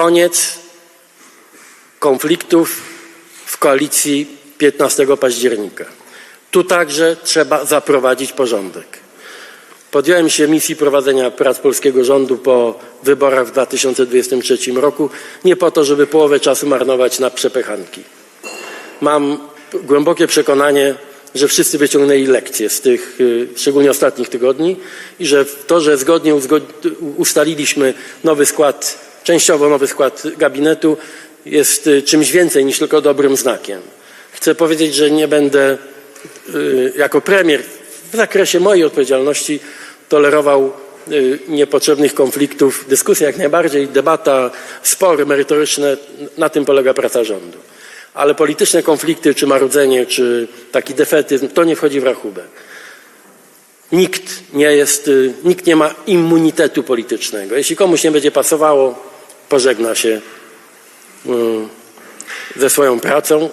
koniec konfliktów w koalicji 15 października. Tu także trzeba zaprowadzić porządek. Podjąłem się misji prowadzenia prac polskiego rządu po wyborach w 2023 roku, nie po to, żeby połowę czasu marnować na przepychanki. Mam głębokie przekonanie, że wszyscy wyciągnęli lekcje z tych, y, szczególnie ostatnich tygodni i że to, że zgodnie ustaliliśmy nowy skład, częściowo nowy skład gabinetu jest y, czymś więcej niż tylko dobrym znakiem. Chcę powiedzieć, że nie będę y, jako premier w zakresie mojej odpowiedzialności tolerował y, niepotrzebnych konfliktów. Dyskusja jak najbardziej, debata, spory merytoryczne, na tym polega praca rządu. Ale polityczne konflikty, czy marudzenie, czy taki defetyzm, to nie wchodzi w rachubę. Nikt nie jest, nikt nie ma immunitetu politycznego. Jeśli komuś nie będzie pasowało, pożegna się y, ze swoją pracą.